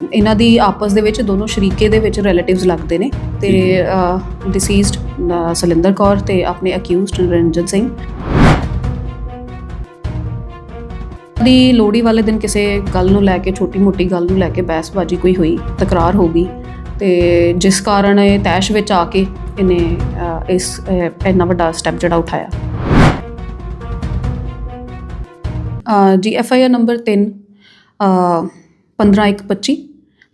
ਇਹਨਾਂ ਦੀ ਆਪਸ ਦੇ ਵਿੱਚ ਦੋਨੋਂ ਸ਼ਰੀਕੇ ਦੇ ਵਿੱਚ ਰਿਲੇਟਿਵਸ ਲੱਗਦੇ ਨੇ ਤੇ ਡਿਸੀਜ਼ਡ ਸਲਿੰਦਰ ਕੌਰ ਤੇ ਆਪਣੇ ਅਕਿਊਜ਼ਡ ਨਿਰੰਜਨ ਸਿੰਘ। ਦੀ ਲੋੜੀ ਵਾਲੇ ਦਿਨ ਕਿਸੇ ਗੱਲ ਨੂੰ ਲੈ ਕੇ ਛੋਟੀ ਮੋਟੀ ਗੱਲ ਨੂੰ ਲੈ ਕੇ ਬਹਿਸਬਾਜ਼ੀ ਕੋਈ ਹੋਈ ਤਕਰਾਰ ਹੋ ਗਈ ਤੇ ਜਿਸ ਕਾਰਨ ਇਹ ਤੈਸ਼ ਵਿੱਚ ਆ ਕੇ ਇਹਨੇ ਇਸ ਇੰਨਾ ਵੱਡਾ ਸਟੈਪ ਜਿਹੜਾ ਉਠਾਇਆ। ਜੀ ਐਫ ਆਈ ਆਰ ਨੰਬਰ 3 15125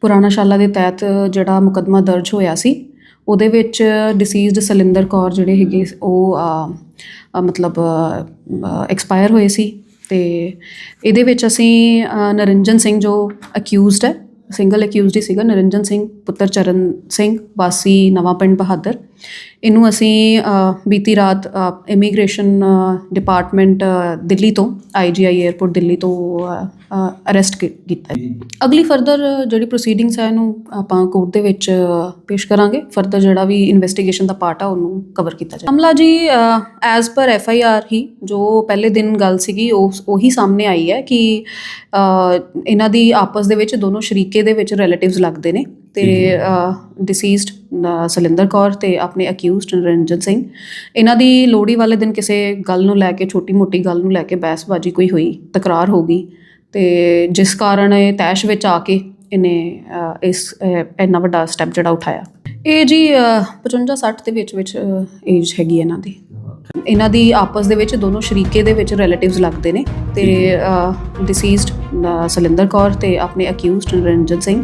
ਪੁਰਾਣਾ ਸ਼ਾਲਾ ਦੇ ਤਹਿਤ ਜਿਹੜਾ ਮੁਕੱਦਮਾ ਦਰਜ ਹੋਇਆ ਸੀ, ਉਹਦੇ ਵਿੱਚ ਡਿਸੀਜ਼ਡ ਸਲਿੰਦਰ ਕੌਰ ਜਿਹੜੇ ਹੈਗੇ ਉਹ ਮਤਲਬ ਐਕਸਪਾਇਰ ਹੋਏ ਸੀ ਤੇ ਇਹਦੇ ਵਿੱਚ ਅਸੀਂ ਨਰਿੰਜਨ ਸਿੰਘ ਜੋ ਅਕਿਊਜ਼ਡ ਹੈ ਸਿੰਗਲ ਅਕਿਊਜ਼ਡ ਹੀ ਸੀਗਾ, ਨਰਿੰਜਨ ਸਿੰਘ, ਪੁੱਤਰ ਚਰਨ ਸਿੰਘ, ਵਾਸੀ ਨਵਾਂ ਪਿੰਡ ਬਹਾਦਰ। ਇਹਨੂੰ ਅਸੀਂ ਬੀਤੀ ਰਾਤ ਇਮੀਗ੍ਰੇਸ਼ਨ ਡਿਪਾਰਟਮੈਂਟ ਦਿੱਲੀ ਤੋਂ ਆਈਜੀਆਈ 에ਅਰਪੋਰਟ ਦਿੱਲੀ ਤੋਂ ਅਰੈਸਟ ਕੀਤਾ ਹੈ। ਅਗਲੀ ਫਰਦਰ ਜਿਹੜੀ ਪ੍ਰੋਸੀਡਿੰਗਸ ਹੈ, ਇਹਨੂੰ ਆਪਾਂ ਕੋਰਟ ਦੇ ਵਿੱਚ ਪੇਸ਼ ਕਰਾਂਗੇ। ਫਰਦਰ ਜਿਹੜਾ ਵੀ ਇਨਵੈਸਟੀਗੇਸ਼ਨ ਦਾ ਪਾਰਟ ਆ, ਉਹਨੂੰ ਕਵਰ ਕੀਤਾ ਜਾਏ ਅਮਲਾ ਜੀ as per F I R ਹੀ, ਜੋ ਪਹਿਲੇ ਦਿਨ ਗੱਲ ਸੀਗੀ, ਉਹ, ਉਹੀ ਸਾਹਮਣੇ ਆਈ ਹੈ ਕਿ ਇਹਨਾਂ ਦੀ ਆਪਸ ਦੇ ਵਿੱਚ ਦੋਨੋਂ ਸ਼ਰੀਕ ਦੇ ਵਿੱਚ ਰਿਲੇਟਿਵਸ ਲੱਗਦੇ ਨੇ ਤੇ ਡਿਸੀਜ਼ਡ ਸਲਿੰਦਰ ਕੌਰ ਤੇ ਆਪਣੇ ਅਕਿਊਜ਼ਡ ਨਿਰੰਜਨ ਸਿੰਘ। ਇਹਨਾਂ ਦੀ ਲੋੜੀ ਵਾਲੇ ਦਿਨ ਕਿਸੇ ਗੱਲ ਨੂੰ ਲੈ ਕੇ ਛੋਟੀ ਮੋਟੀ ਗੱਲ ਨੂੰ ਲੈ ਕੇ ਬਹਿਸਬਾਜ਼ੀ ਕੋਈ ਹੋਈ ਤਕਰਾਰ ਹੋ ਗਈ। ਤੇ ਜਿਸ ਕਾਰਨ ਇਹ ਤੈਸ਼ ਵਿੱਚ ਆ ਕੇ ਇਹਨੇ ਇਸ ਇੰਨਾ ਵੱਡਾ ਸਟੈਪ ਜਿਹੜਾ ਉਠਾਇਆ। ਇਹ ਜੀ 55 60 ਦੇ ਵਿੱਚ ਵਿੱਚ ਏਜ ਹੈਗੀ ਇਹਨਾਂ ਦੀ। ਇਹਨਾਂ ਦੀ ਆਪਸ ਦੇ ਵਿੱਚ ਦੋਨੋਂ ਸ਼ਰੀਕੇ ਦੇ ਵਿੱਚ ਰਿਲੇਟਿਵਸ ਲੱਗਦੇ ਨੇ ਤੇ ਡਿਸੀਜ਼ਡ ਸਲਿੰਦਰ ਕੌਰ ਤੇ ਆਪਣੇ ਅਕਿਊਜ਼ਡ ਨਿਰੰਜਨ ਸਿੰਘ।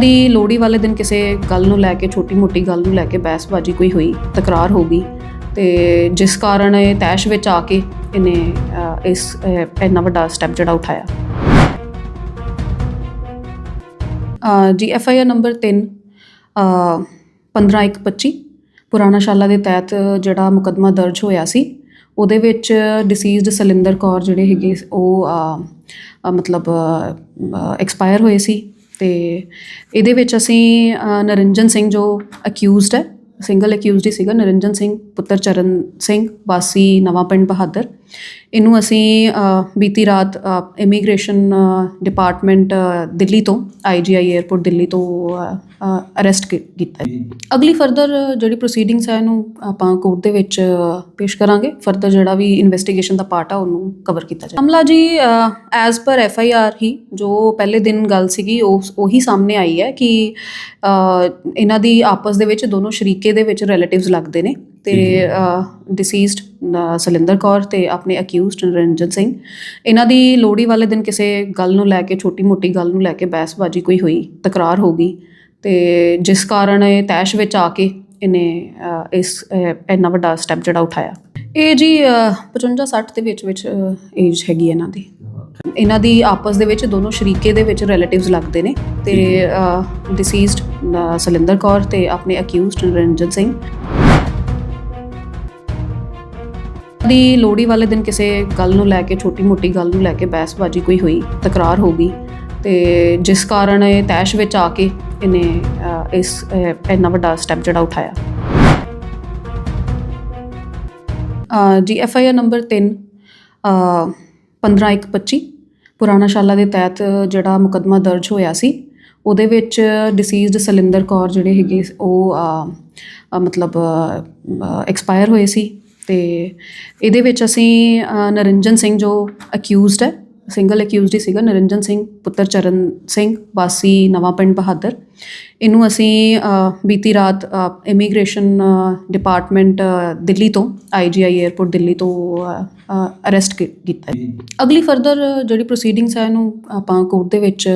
ਦੀ ਲੋੜੀ ਵਾਲੇ ਦਿਨ ਕਿਸੇ ਗੱਲ ਨੂੰ ਲੈ ਕੇ ਛੋਟੀ ਮੋਟੀ ਗੱਲ ਨੂੰ ਲੈ ਕੇ ਬਹਿਸਬਾਜ਼ੀ ਕੋਈ ਹੋਈ ਤਕਰਾਰ ਹੋ ਗਈ ਤੇ ਜਿਸ ਕਾਰਨ ਇਹ ਤੈਸ਼ ਵਿੱਚ ਆ ਕੇ ਇਹਨੇ ਇਸ ਇੰਨਾ ਵੱਡਾ ਸਟੈਪ ਜਿਹੜਾ ਉਠਾਇਆ। ਜੀ ਐਫ ਆਈ ਆਰ ਨੰਬਰ 3 15125 ਪੁਰਾਣਾ ਸ਼ਾਲਾ ਦੇ ਤਹਿਤ ਜਿਹੜਾ ਮੁਕੱਦਮਾ ਦਰਜ ਹੋਇਆ ਸੀ, ਉਹਦੇ ਵਿੱਚ ਡਿਸੀਜ਼ਡ ਸਲਿੰਦਰ ਕੌਰ ਜਿਹੜੇ ਹੈਗੇ ਉਹ ਮਤਲਬ ਐਕਸਪਾਇਰ ਹੋਏ ਸੀ ਤੇ ਇਹਦੇ ਵਿੱਚ ਅਸੀਂ ਨਰਿੰਜਨ ਸਿੰਘ ਜੋ ਅਕਿਊਜ਼ਡ ਹੈ ਸਿੰਗਲ ਅਕਿਊਜ਼ਡ ਹੀ ਸੀਗਾ, ਨਰਿੰਜਨ ਸਿੰਘ, ਪੁੱਤਰ ਚਰਨ ਸਿੰਘ, ਵਾਸੀ ਨਵਾਂ ਪਿੰਡ ਬਹਾਦਰ ਇਹਨੂੰ ਅਸੀਂ ਬੀਤੀ ਰਾਤ ਇਮੀਗ੍ਰੇਸ਼ਨ ਡਿਪਾਰਟਮੈਂਟ ਦਿੱਲੀ ਤੋਂ ਆਈਜੀਆਈ 에ਅਰਪੋਰਟ ਦਿੱਲੀ ਤੋਂ ਅਰੈਸਟ ਕੀਤਾ ਹੈ। ਅਗਲੀ ਫਰਦਰ ਜਿਹੜੀ ਪ੍ਰੋਸੀਡਿੰਗਸ ਹੈ ਇਹਨੂੰ ਆਪਾਂ ਕੋਰਟ ਦੇ ਵਿੱਚ ਪੇਸ਼ ਕਰਾਂਗੇ। ਫਰਦਰ ਜਿਹੜਾ ਵੀ ਇਨਵੈਸਟੀਗੇਸ਼ਨ ਦਾ ਪਾਰਟ ਆ ਉਹਨੂੰ ਕਵਰ ਕੀਤਾ ਜਾਏ ਅਮਲਾ ਜੀ as per F I R ਹੀ, ਜੋ ਪਹਿਲੇ ਦਿਨ ਗੱਲ ਸੀਗੀ, ਉਹ ਉਹੀ ਸਾਹਮਣੇ ਆਈ ਹੈ ਕਿ ਇਹਨਾਂ ਦੀ ਆਪਸ ਦੇ ਵਿੱਚ ਦੋਨੋਂ ਸ਼ਰੀਕੇ ਦੇ ਵਿੱਚ ਰਿਲੇਟਿਵਸ ਲੱਗਦੇ ਨੇ। ਤੇ ਡਿਸੀਜ਼ਡ ਸਲਿੰਦਰ ਕੌਰ ਤੇ ਆਪਣੇ ਅਕਿਊਜ਼ਡ ਨਿਰੰਜਨ ਸਿੰਘ। ਇਹਨਾਂ ਦੀ ਲੋੜੀ ਵਾਲੇ ਦਿਨ ਕਿਸੇ ਗੱਲ ਨੂੰ ਲੈ ਕੇ ਛੋਟੀ ਮੋਟੀ ਗੱਲ ਨੂੰ ਲੈ ਕੇ ਬਹਿਸਬਾਜ਼ੀ ਕੋਈ ਹੋਈ ਤਕਰਾਰ ਹੋ ਗਈ। ਤੇ ਜਿਸ ਕਾਰਨ ਇਹ ਤੈਸ਼ ਵਿੱਚ ਆ ਕੇ ਇਹਨੇ ਇਸ ਇੰਨਾ ਵੱਡਾ ਸਟੈਪ ਜਿਹੜਾ ਉਠਾਇਆ। ਇਹ ਜੀ 55 60 ਦੇ ਵਿੱਚ ਵਿੱਚ ਏਜ ਹੈਗੀ ਇਹਨਾਂ ਦੀ। ਇਹਨਾਂ ਦੀ ਆਪਸ ਦੇ ਵਿੱਚ ਦੋਨੋਂ ਸ਼ਰੀਕੇ ਦੇ ਵਿੱਚ ਰਿਲੇਟਿਵਸ ਲੱਗਦੇ ਨੇ ਤੇ ਡਿਸੀਜ਼ਡ ਸਲਿੰਦਰ ਕੌਰ ਤੇ ਆਪਣੇ ਅਕਿਊਜ਼ਡ ਨਿਰੰਜਨ ਸਿੰਘ। ਦੀ ਲੋਹੜੀ ਵਾਲੇ ਦਿਨ ਕਿਸੇ ਗੱਲ ਨੂੰ ਲੈ ਕੇ ਛੋਟੀ ਮੋਟੀ ਗੱਲ ਨੂੰ ਲੈ ਕੇ ਬਹਿਸਬਾਜ਼ੀ ਕੋਈ ਹੋਈ ਤਕਰਾਰ ਹੋ ਗਈ। ਤੇ ਜਿਸ ਕਾਰਨ ਇਹ ਤੈਸ਼ ਵਿੱਚ ਆ ਕੇ ਇਹਨੇ ਅ, ਇਸ ਅ, ਇੰਨਾ ਵੱਡਾ ਸਟੈਪ ਜਿਹੜਾ ਉਠਾਇਆ। ਅ, ਜੀ ਐਫ ਆਈ ਆਰ ਨੰਬਰ 3 15125 ਪੁਰਾਣਾ ਸ਼ਾਲਾ ਦੇ ਤਹਿਤ ਜਿਹੜਾ ਮੁਕੱਦਮਾ ਦਰਜ ਹੋਇਆ ਸੀ ਉਹਦੇ ਵਿੱਚ ਡਿਸੀਜ਼ਡ ਸਲਿੰਦਰ ਕੌਰ ਜਿਹੜੇ ਹੈਗੇ ਉਹ ਅ, ਅ, ਮਤਲਬ ਐਕਸਪਾਇਰ ਹੋਏ ਸੀ। ਤੇ ਇਹਦੇ ਵਿੱਚ ਅਸੀਂ ਨਰਿੰਜਨ ਸਿੰਘ ਜੋ ਅਕਿਊਜ਼ਡ ਹੈ ਸਿੰਗਲ ਅਕਿਊਜ਼ਡ ਹੀ ਸੀਗਾ, ਨਰਿੰਜਨ ਸਿੰਘ, ਪੁੱਤਰ ਚਰਨ ਸਿੰਘ, ਵਾਸੀ ਨਵਾਂ ਪਿੰਡ ਬਹਾਦਰ ਇਹਨੂੰ ਅਸੀਂ ਬੀਤੀ ਰਾਤ ਇਮੀਗ੍ਰੇਸ਼ਨ ਡਿਪਾਰਟਮੈਂਟ ਦਿੱਲੀ ਤੋਂ ਆਈਜੀਆਈ 에ਅਰਪੋਰਟ ਦਿੱਲੀ ਤੋਂ ਅਰੈਸਟ ਕੀਤਾ ਹੈ। ਅਗਲੀ ਫਰਦਰ ਜਿਹੜੀ ਪ੍ਰੋਸੀਡਿੰਗਸ ਹੈ ਇਹਨੂੰ ਆਪਾਂ ਕੋਰਟ ਦੇ ਵਿੱਚ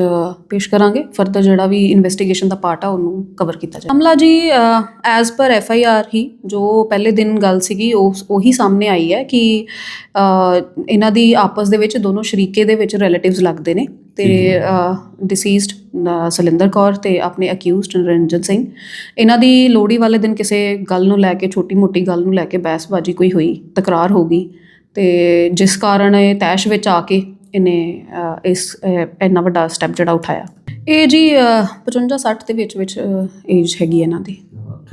ਪੇਸ਼ ਕਰਾਂਗੇ। ਫਰਦਰ ਜਿਹੜਾ ਵੀ ਇਨਵੈਸਟੀਗੇਸ਼ਨ ਦਾ ਪਾਰਟ ਆ, ਉਹਨੂੰ ਕਵਰ ਕੀਤਾ ਜਾਏ ਅਮਲਾ ਜੀ as per F I R ਹੀ, ਜੋ ਪਹਿਲੇ ਦਿਨ ਗੱਲ ਸੀਗੀ, ਉਹ, ਉਹੀ ਸਾਹਮਣੇ ਆਈ ਹੈ ਕਿ ਇਹਨਾਂ ਦੀ ਆਪਸ ਦੇ ਵਿੱਚ ਦੋਨੋਂ ਸ਼ਰੀਕੇ ਦੇ ਵਿੱਚ ਰਿਲੇਟਿਵਸ ਲੱਗਦੇ ਨੇ। ਤੇ ਡਿਸੀਜ਼ਡ ਸਲਿੰਦਰ ਕੌਰ ਤੇ ਆਪਣੇ ਅਕਿਊਜ਼ਡ ਨਿਰੰਜਨ ਸਿੰਘ। ਇਹਨਾਂ ਦੀ ਲੋੜੀ ਵਾਲੇ ਦਿਨ ਕਿਸੇ ਗੱਲ ਨੂੰ ਲੈ ਕੇ ਛੋਟੀ ਮੋਟੀ ਗੱਲ ਨੂੰ ਲੈ ਕੇ ਬਹਿਸਬਾਜ਼ੀ ਕੋਈ ਹੋਈ ਤਕਰਾਰ ਹੋ ਗਈ। ਤੇ ਜਿਸ ਕਾਰਨ ਇਹ ਤੈਸ਼ ਵਿੱਚ ਆ ਕੇ ਇਹਨੇ ਇਸ ਇੰਨਾ ਵੱਡਾ ਸਟੈਪ ਜਿਹੜਾ ਉਠਾਇਆ। ਇਹ ਜੀ 55 60 ਦੇ ਵਿੱਚ ਵਿੱਚ ਏਜ ਹੈਗੀ ਇਹਨਾਂ ਦੀ।